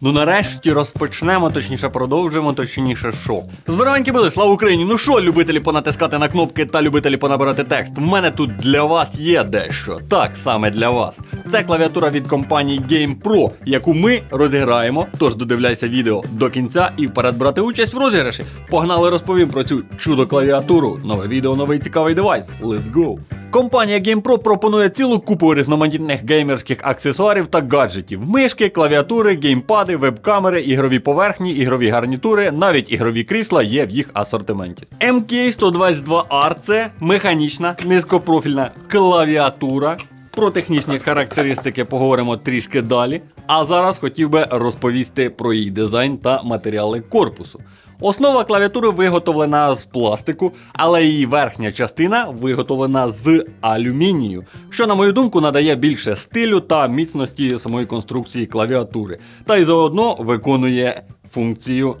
Ну нарешті розпочнемо, точніше продовжуємо, точніше що. Здоровенькі були, слава Україні! Ну що, любителі понатискати на кнопки та любителі понабирати текст? В мене тут для вас є дещо. Так, саме для вас. Це клавіатура від компанії GamePro, яку ми розіграємо. Тож додивляйся відео до кінця і вперед брати участь в розіграші. Погнали розповім про цю чудо клавіатуру. Нове відео, новий цікавий девайс. Let's go! Компанія GamePro пропонує цілу купу різноманітних геймерських аксесуарів та гаджетів: мишки, клавіатури, геймпади, веб-камери, ігрові поверхні, ігрові гарнітури, навіть ігрові крісла є в їх асортименті. MK122R це механічна низькопрофільна клавіатура. Про технічні характеристики поговоримо трішки далі. А зараз хотів би розповісти про її дизайн та матеріали корпусу. Основа клавіатури виготовлена з пластику, але її верхня частина виготовлена з алюмінію, що, на мою думку, надає більше стилю та міцності самої конструкції клавіатури, та й заодно виконує функцію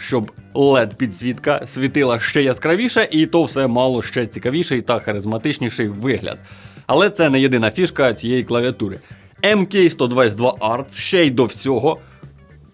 щоб led підсвітка світила ще яскравіше, і то все мало ще цікавіший та харизматичніший вигляд. Але це не єдина фішка цієї клавіатури. MK122 ще й до всього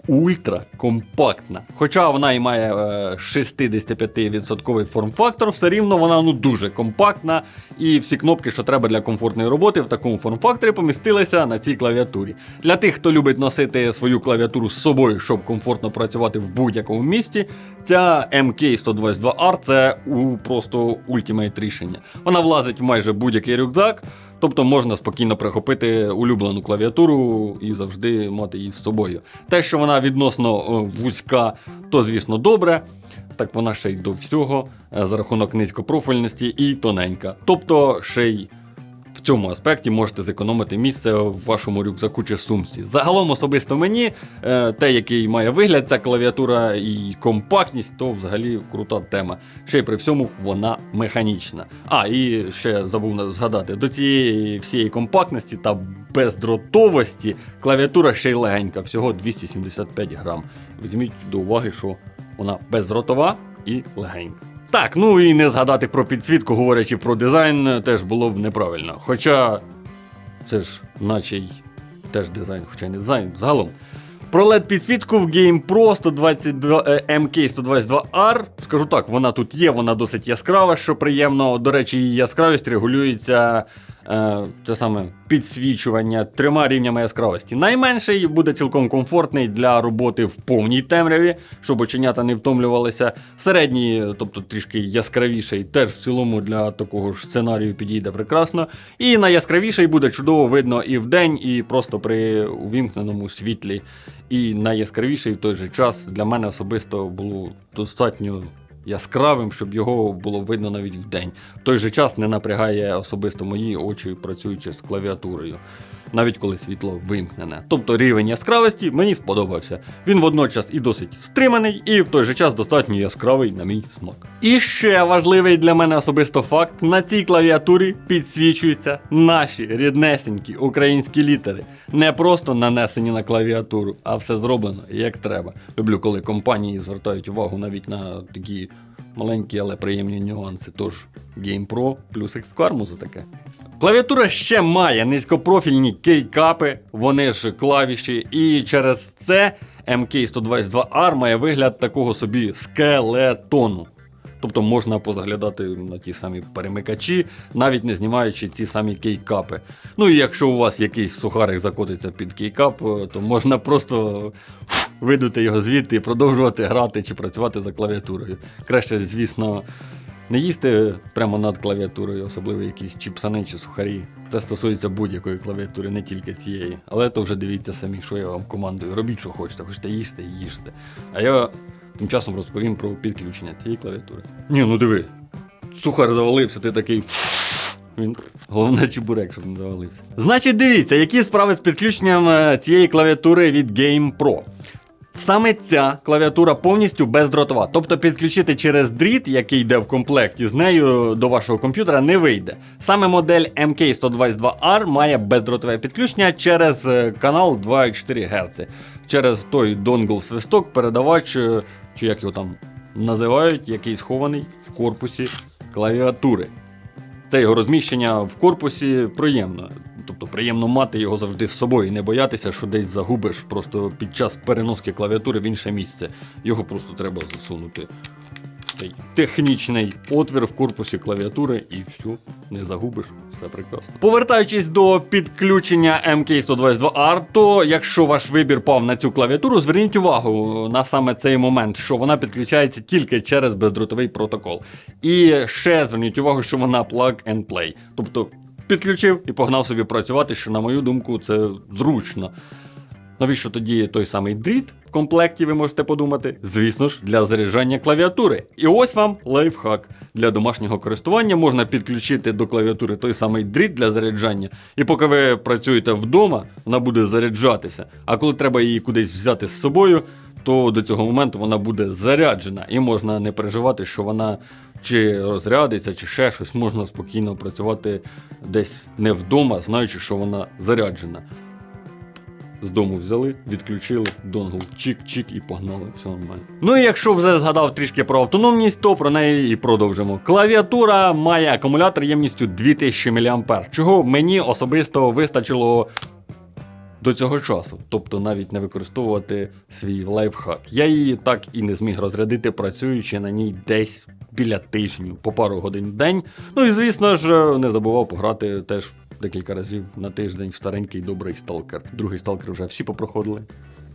ультра компактна. Хоча вона і має е, 65% форм-фактор, все рівно вона ну дуже компактна. І всі кнопки, що треба для комфортної роботи, в такому форм-факторі помістилися на цій клавіатурі. Для тих, хто любить носити свою клавіатуру з собою, щоб комфортно працювати в будь-якому місці, ця MK122R це просто ультимейт рішення. Вона влазить в майже будь-який рюкзак. Тобто можна спокійно прихопити улюблену клавіатуру і завжди мати її з собою. Те, що вона відносно е, вузька, то звісно добре. Так вона ще й до всього е, за рахунок низькопрофільності і тоненька. Тобто ще й цьому аспекті можете зекономити місце в вашому рюкзаку чи сумці. Загалом особисто мені, е, те, який має вигляд ця клавіатура і компактність, то взагалі крута тема. Ще й при всьому вона механічна. А, і ще забув згадати, до цієї всієї компактності та бездротовості клавіатура ще й легенька, всього 275 грам. Візьміть до уваги, що вона бездротова і легенька. Так, ну і не згадати про підсвітку, говорячи про дизайн, теж було б неправильно. Хоча це ж наче й теж дизайн, хоча й не дизайн, загалом. Про LED підсвітку в Game Pro 122, е, MK122R. Скажу так, вона тут є, вона досить яскрава, що приємно. До речі, її яскравість регулюється це саме підсвічування трьома рівнями яскравості. Найменший буде цілком комфортний для роботи в повній темряві, щоб оченята не втомлювалися. Середній, тобто трішки яскравіший, теж в цілому для такого ж сценарію підійде прекрасно. І найяскравіший буде чудово видно і вдень, і просто при увімкненому світлі. І найяскравіший в той же час для мене особисто було достатньо яскравим, щоб його було видно навіть в день. В той же час не напрягає особисто мої очі, працюючи з клавіатурою, навіть коли світло вимкнене. Тобто рівень яскравості мені сподобався. Він водночас і досить стриманий, і в той же час достатньо яскравий на мій смак. І ще важливий для мене особисто факт: на цій клавіатурі підсвічуються наші ріднесенькі українські літери, не просто нанесені на клавіатуру, а все зроблено як треба. Люблю, коли компанії звертають увагу навіть на такі маленькі, але приємні нюанси. Тож GamePro плюсик в карму за таке. Клавіатура ще має низькопрофільні кейкапи, вони ж клавіші, і через це MK122R має вигляд такого собі скелетону. Тобто можна позаглядати на ті самі перемикачі, навіть не знімаючи ці самі кейкапи. Ну і якщо у вас якийсь сухарик закотиться під кейкап, е, то можна просто видути його звідти і продовжувати грати чи працювати за клавіатурою. Краще, звісно, не їсти прямо над клавіатурою, особливо якісь чіпсани чи сухарі. Це стосується будь-якої клавіатури, не тільки цієї. Але то вже дивіться самі, що я вам командую. Робіть, що хочете, хочете їсти, їжте. А я тим часом розповім про підключення цієї клавіатури. Ні, ну диви, сухар завалився, ти такий. Він головне чебурек, щоб не завалився. Значить, дивіться, які справи з підключенням е, цієї клавіатури від GamePro. Саме ця клавіатура повністю бездротова, тобто підключити через дріт, який йде в комплекті з нею до вашого комп'ютера, не вийде. Саме модель MK122R має бездротове підключення через е, канал 2,4 Гц. Через той донгл свисток, передавач, е, чи як його там називають, який схований в корпусі клавіатури. Це його розміщення в корпусі приємно. Тобто приємно мати його завжди з собою і не боятися, що десь загубиш просто під час переноски клавіатури в інше місце. Його просто треба засунути. Цей технічний отвір в корпусі клавіатури і все, не загубиш, все прекрасно. Повертаючись до підключення MK122R, то якщо ваш вибір пав на цю клавіатуру, зверніть увагу на саме цей момент, що вона підключається тільки через бездротовий протокол. І ще зверніть увагу, що вона plug and play. Тобто підключив і погнав собі працювати, що, на мою думку, це зручно. Навіщо тоді той самий дріт в комплекті, ви можете подумати? Звісно ж, для заряджання клавіатури. І ось вам лайфхак. Для домашнього користування можна підключити до клавіатури той самий дріт для заряджання. І поки ви працюєте вдома, вона буде заряджатися. А коли треба її кудись взяти з собою, то до цього моменту вона буде заряджена. І можна не переживати, що вона чи розрядиться, чи ще щось. Можна спокійно працювати десь не вдома, знаючи, що вона заряджена. З дому взяли, відключили, донгл, чик-чик і погнали, все нормально. Ну і якщо вже згадав трішки про автономність, то про неї і продовжимо. Клавіатура має акумулятор ємністю 2000 мА, чого мені особисто вистачило до цього часу, тобто навіть не використовувати свій лайфхак. Я її так і не зміг розрядити, працюючи на ній десь біля тижнів, по пару годин в день. Ну і звісно ж, не забував пограти теж декілька разів на тиждень в старенький добрий сталкер. Другий сталкер вже всі попроходили.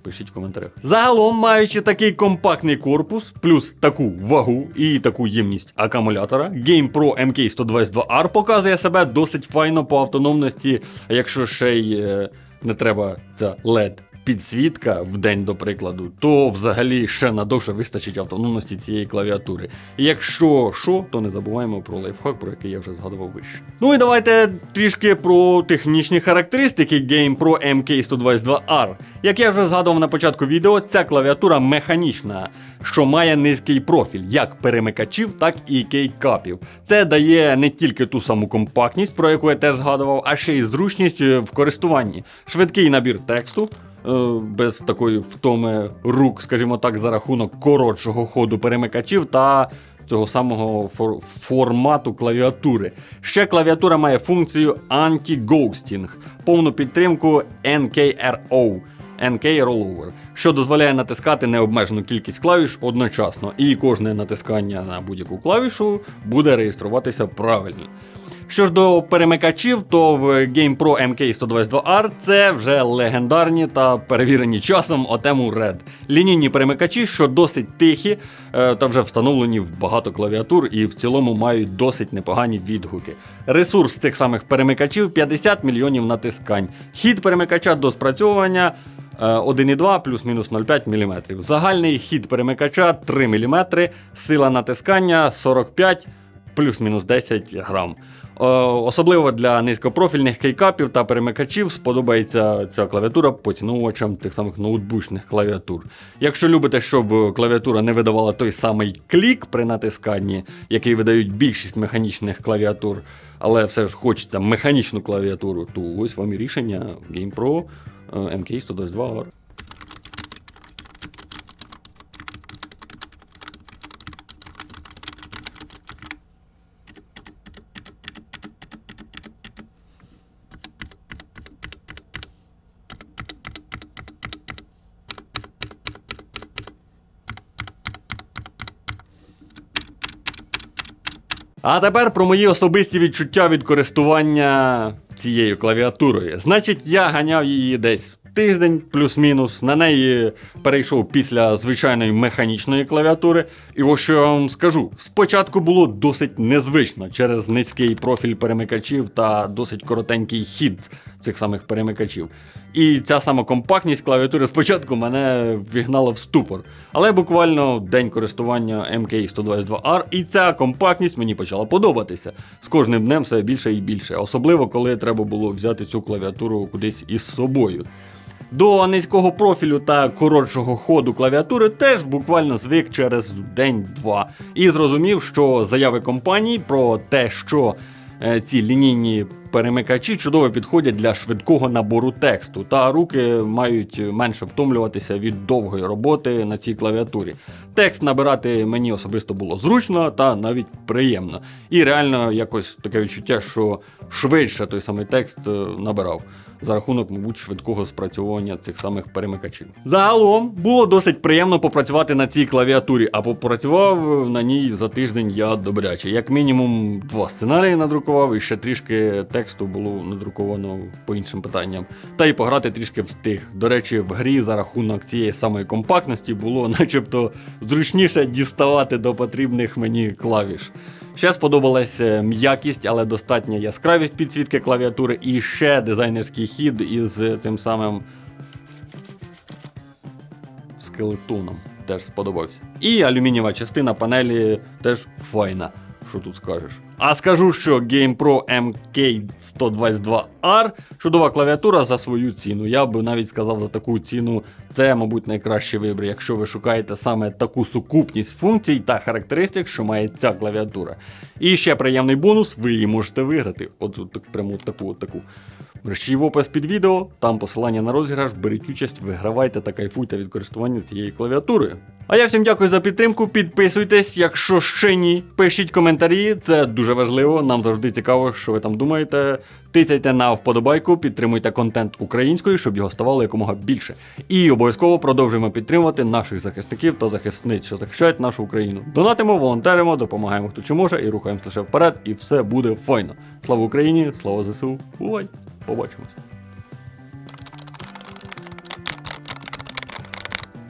Пишіть в коментарях. Загалом, маючи такий компактний корпус, плюс таку вагу і таку ємність акумулятора, GamePro MK122R показує себе досить файно по автономності, якщо ще й е, не треба ця LED підсвітка в день, до прикладу, то взагалі ще надовше вистачить автономності цієї клавіатури. І якщо що, то не забуваємо про лайфхак, про який я вже згадував вище. Ну і давайте трішки про технічні характеристики GamePro MK122R. Як я вже згадував на початку відео, ця клавіатура механічна, що має низький профіль, як перемикачів, так і кейкапів. Це дає не тільки ту саму компактність, про яку я теж згадував, а ще й зручність е, в користуванні, швидкий набір тексту. Е, Без такої втоми рук, скажімо так, за рахунок коротшого ходу перемикачів та цього самого фор- формату клавіатури. Ще клавіатура має функцію Anti-Ghosting, повну підтримку NKRO. NK Rollover, що дозволяє натискати необмежену кількість клавіш одночасно, і кожне натискання на будь-яку клавішу буде реєструватися правильно. Що ж до перемикачів, то в GamePro MK122R це вже легендарні та перевірені часом отему Red. Лінійні перемикачі, що досить тихі, е, та вже встановлені в багато клавіатур і в цілому мають досить непогані відгуки. Ресурс цих самих перемикачів 50 мільйонів натискань. Хід перемикача до спрацьовування. е, 1,2 плюс-мінус 0,5 мм. Загальний хід перемикача 3 мм, сила натискання 45 плюс-мінус 10 грам. Е, Особливо для низькопрофільних кейкапів та перемикачів сподобається ця клавіатура поціновувачам тих самих ноутбучних клавіатур. Якщо любите, щоб клавіатура не видавала той самий клік при натисканні, який видають більшість механічних клавіатур, але все ж хочеться механічну клавіатуру, то ось вам і рішення GamePro е, MK122R. А тепер про мої особисті відчуття від користування цією клавіатурою. Значить, я ганяв її десь тиждень, плюс-мінус. На неї перейшов після звичайної механічної клавіатури. І ось що я вам скажу: спочатку було досить незвично через низький профіль перемикачів та досить коротенький хід цих самих перемикачів. І ця сама компактність клавіатури спочатку мене вігнала в ступор. Але буквально день користування MK122R, і ця компактність мені почала подобатися. З кожним днем все більше і більше, особливо коли треба було взяти цю клавіатуру кудись із собою. До низького профілю та коротшого ходу клавіатури теж буквально звик через день-два. І зрозумів, що заяви компаній про те, що ці лінійні перемикачі чудово підходять для швидкого набору тексту, та руки мають менше втомлюватися від довгої роботи на цій клавіатурі. Текст набирати мені особисто було зручно та навіть приємно. І реально якось таке відчуття, що швидше той самий текст е, набирав. За рахунок, мабуть, швидкого спрацьовування цих самих перемикачів. Загалом було досить приємно попрацювати на цій клавіатурі, а попрацював на ній за тиждень я добряче. Як мінімум, два сценарії надрукував, і ще трішки тексту було надруковано по іншим питанням. Та й пограти трішки встиг. До речі, в грі за рахунок цієї самої компактності було начебто зручніше діставати до потрібних мені клавіш. Ще сподобалась е, м'якість, але достатня яскравість підсвітки клавіатури, і ще дизайнерський хід із е, цим самим скелетоном. Теж сподобався. І алюмінієва частина панелі теж файна. Що тут скажеш? А скажу, що GamePro MK122R чудова клавіатура за свою ціну. Я би навіть сказав за таку ціну, це, мабуть, найкращий вибір, якщо ви шукаєте саме таку сукупність функцій та характеристик, що має ця клавіатура. І ще приємний бонус, ви її можете виграти. От, от прямо таку, таку. Мерщій в опис під відео, там посилання на розіграш, беріть участь, вигравайте та кайфуйте від користування цією клавіатурою. А я всім дякую за підтримку. Підписуйтесь, якщо ще ні. Пишіть коментарі, це дуже важливо. Нам завжди цікаво, що ви там думаєте. Тицяйте на вподобайку, підтримуйте контент українською, щоб його ставало якомога більше. І обов'язково продовжуємо підтримувати наших захисників та захисниць, що захищають нашу Україну. Донатимо, волонтеримо, допомагаємо хто чи може і рухаємося лише вперед, і все буде файно. Слава Україні, слава ЗСУ. Бувай! Побачимось.